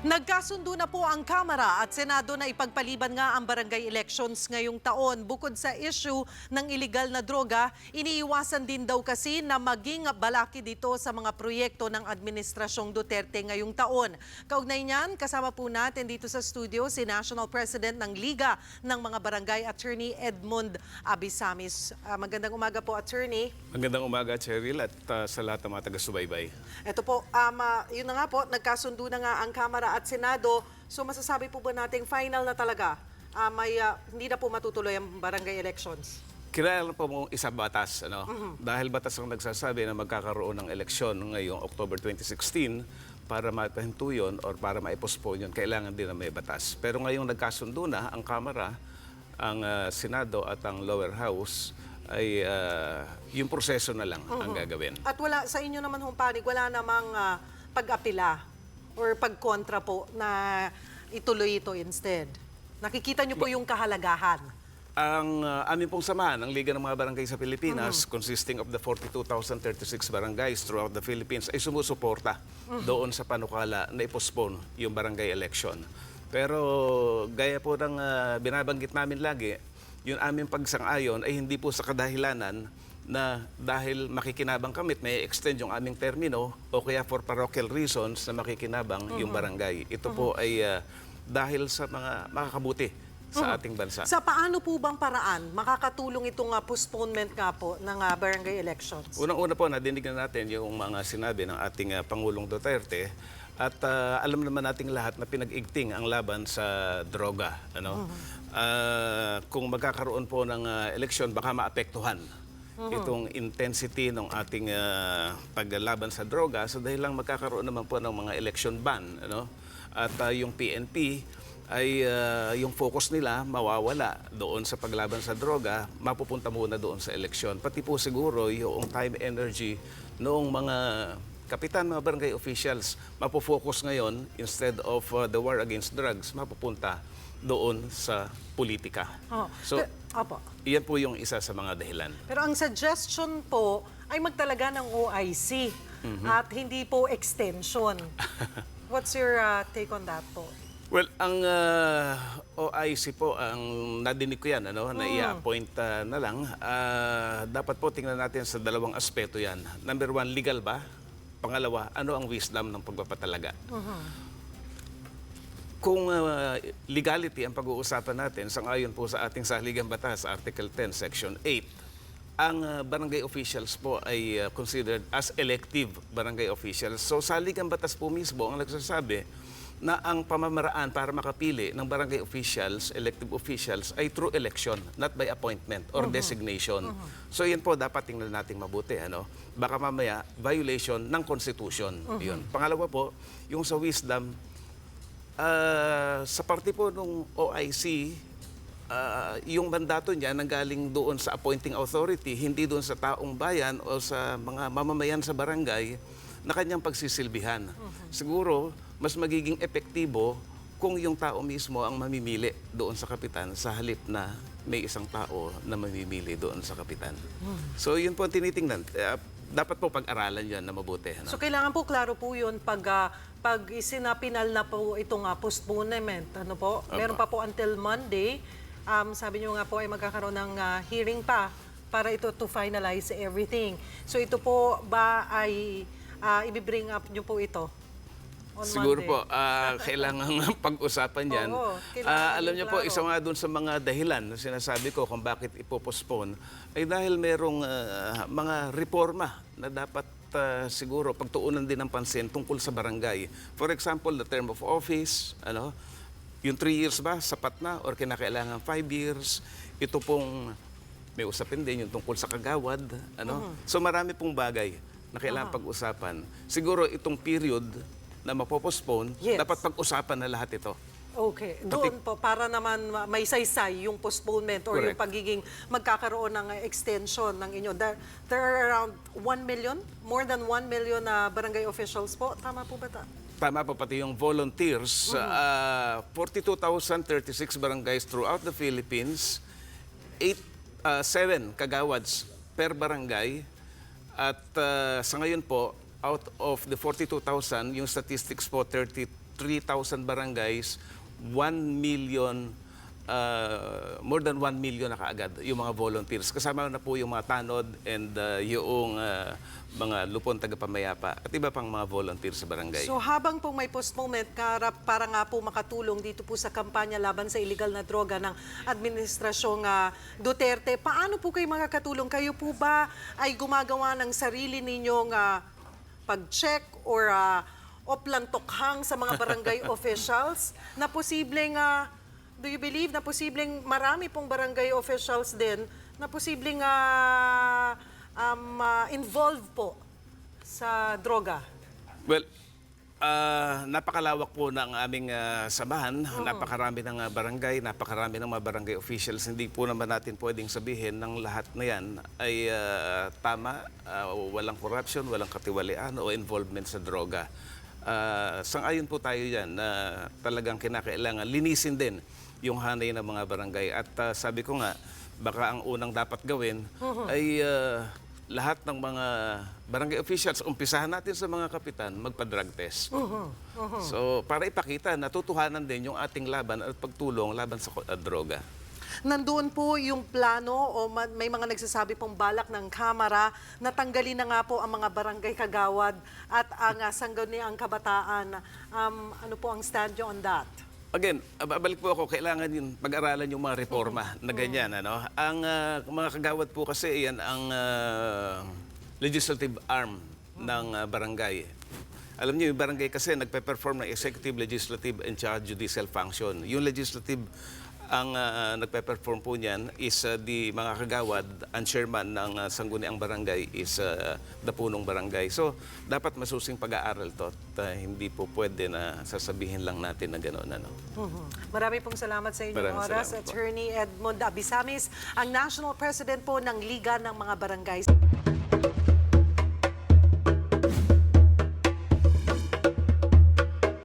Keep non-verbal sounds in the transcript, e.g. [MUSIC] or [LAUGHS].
Nagkasundo na po ang Kamara at Senado na ipagpaliban nga ang barangay elections ngayong taon. Bukod sa issue ng illegal na droga, iniiwasan din daw kasi na maging balaki dito sa mga proyekto ng Administrasyong Duterte ngayong taon. Kaugnay niyan, kasama po natin dito sa studio si National President ng Liga ng mga Barangay Attorney Edmund Abisamis. Ah, magandang umaga po, Attorney. Magandang umaga, Cheryl, at uh, sa lahat ng mga taga-subaybay. Ito po, um, ah, yun na nga po, nagkasundo na nga ang Kamara at Senado. So masasabi po ba nating final na talaga? Ah, may, ah, hindi na po matutuloy ang barangay elections? Kailangan po mong isa batas, ano? Dahil batas ang nagsasabi na magkakaroon ng eleksyon ngayong October 2016 para mapahinto yun or para maipostpone yun, kailangan din na may batas. Pero ngayong nagkasundo na ang Kamara, ang ah, Senado at ang Lower House, ay ah, yung proseso na lang ang gagawin. At wala, sa inyo naman hong panig, wala namang ah, pag-apila or pagkontra po na ituloy ito instead. Nakikita niyo po yung kahalagahan. Ang uh, aming pong samahan, ang Liga ng mga Barangay sa Pilipinas, consisting of the 42,036 barangays throughout the Philippines, ay sumusuporta doon sa panukala na ipostpone yung barangay election. Pero gaya po ng uh, binabanggit namin lagi, yung aming pagsang-ayon ay hindi po sa kadahilanan na dahil makikinabang kami at may extend yung aming termino o kaya for parochial reasons na makikinabang yung barangay. Ito po ay uh, dahil sa mga makakabuti sa ating bansa. Sa paano po bang paraan makakatulong itong ah, postponement nga po ng ah, barangay elections? Unang-una po, nadinig na natin yung mga sinabi ng ating uh, Pangulong Duterte at uh, alam naman nating lahat na pinag-igting ang laban sa droga. Ano? Uh, kung magkakaroon po ng uh, eleksyon, baka maapektuhan itong intensity ng ating uh, paglaban sa droga sa dahil lang magkakaroon naman po ng mga election ban. Ano? At uh, yung PNP ay uh, yung focus nila mawawala doon sa paglaban sa droga, mapupunta muna doon sa eleksyon. Pati po siguro yung time energy noong mga kapitan, mga barangay officials, mapofocus ngayon instead of uh, the war against drugs, mapupunta doon sa politika. Oh, So, pe- Opo. iyan po yung isa sa mga dahilan. Pero ang suggestion po ay magtalaga ng OIC at hindi po extension. [LAUGHS] What's your ah, take on that po? Well, ang uh, OIC po, ang nadinig ko yan, ano, na i-appoint uh, na lang, ah, dapat po tingnan natin sa dalawang aspeto yan. Number one, legal ba? Pangalawa, ano ang wisdom ng pagpapatalaga? Kung uh, legality ang pag-uusapan natin, sangayon po sa ating saligang batas, Article 10, Section 8, ang uh, barangay officials po ay uh, considered as elective barangay officials. So saligang batas po mismo ang nagsasabi na ang pamamaraan para makapili ng barangay officials, elective officials, ay through election, not by appointment or designation. So yun po dapat tingnan natin mabuti. Ano? Baka mamaya, violation ng Constitution. Yun. Pangalawa po, yung sa wisdom, Ah, sa parte po ng OIC, ah, yung mandato niya nanggaling doon sa appointing authority, hindi doon sa taong bayan o sa mga mamamayan sa barangay na kanyang pagsisilbihan. Siguro, mas magiging epektibo kung yung tao mismo ang mamimili doon sa kapitan sa halip na may isang tao na mamimili doon sa kapitan. So yun po ang tinitingnan. Eh, dapat po pag-aralan yan na mabuti. Ano? So kailangan po klaro po 'yun pag ah, pag isinapinal na po itong ah, postponement, ano po? Meron pa po until Monday. Um, sabi niyo nga po ay magkakaroon ng ah, hearing pa para ito to finalize everything. So ito po ba ay ah, i-bring up niyo po ito? On Siguro Monday? po, ah, [LAUGHS] kailangan pag-usapan yan. Oo, Ah, alam niyo po, isa nga doon sa mga dahilan na sinasabi ko kung bakit ipopostpone ay dahil merong ah, mga reforma na dapat ah, siguro pagtuunan din ng pansin tungkol sa barangay. For example, the term of office, ano, yung three years ba, sapat na or kinakailangan five years. Ito pong may usapin din yung tungkol sa kagawad. Ano? So marami pong bagay na kailangan pag-usapan. Siguro itong period na mapopostpone, Yes. dapat pag-usapan na lahat ito. Okay. Doon po, para naman ma- may saysay yung postponement or yung Correct. pagiging magkakaroon ng extension ng inyo. There, there are around 1 million, more than 1 million na barangay officials po. Tama po ba ta? Tama po pati yung volunteers, ah, 42,036 barangays throughout the Philippines, 8, 7 kagawads per barangay. At ah, sa ngayon po, out of the 42,000, yung statistics po, 32 3,000 barangays, 1 million, uh, more than 1 million na kaagad yung mga volunteers. Kasama na po yung mga tanod and uh, yung uh, mga lupon tagapamayapa at iba pang mga volunteers sa barangay. So habang po may postponement karap para nga po makatulong dito po sa kampanya laban sa illegal na droga ng administrasyong ah, Duterte, paano po kayo makakatulong? Kayo po ba ay gumagawa ng sarili ninyong ah, pag-check or uh, oplantokhang sa mga barangay [LAUGHS] officials na posibleng ah, do you believe na posibleng marami pong barangay officials din na posibleng ah, um, ah, involved po sa droga? Well, ah, napakalawak po ng aming ah, samahan. Napakarami ng ah, barangay, napakarami ng mga barangay officials. Hindi po naman natin pwedeng sabihin ng lahat na yan ay ah, tama, ah, walang corruption, walang katiwalian o involvement sa droga. Uh, sangayon po tayo yan na talagang kinakailangan linisin din yung hanay ng mga barangay. At ah, sabi ko nga, baka ang unang dapat gawin ay ah, lahat ng mga barangay officials, umpisahan natin sa mga kapitan, magpa-drug test. So, para ipakita, natutuhanan din yung ating laban at pagtulong laban sa uh, droga. Nandoon po yung plano o ma- may mga nagsasabi pong balak ng Kamara na tanggalin na nga po ang mga barangay kagawad at ang uh, sangguniang kabataan. Um, ano po ang stand nyo on that? Again, babalik po ako, kailangan yun pag-aralan yung mga reforma na ganyan. Ano? Ang ah, mga kagawad po kasi, yan ang ah, legislative arm ng ah, barangay. Alam niyo, yung barangay kasi nagpe-perform ng executive, legislative, and judicial function. Yung legislative, ang ah, nagpe-perform po niyan is ah, di mga kagawad, ang chairman ng uh, sangguniang barangay is ah, dapunong barangay. So, dapat masusing pag-aaral to at ah, hindi po pwede na sasabihin lang natin na gano'n. Ano. Mhm. Marami pong salamat sa inyong Maraming oras. salamat po. Attorney Edmond Abisamis, ang National President po ng Liga ng mga Barangay.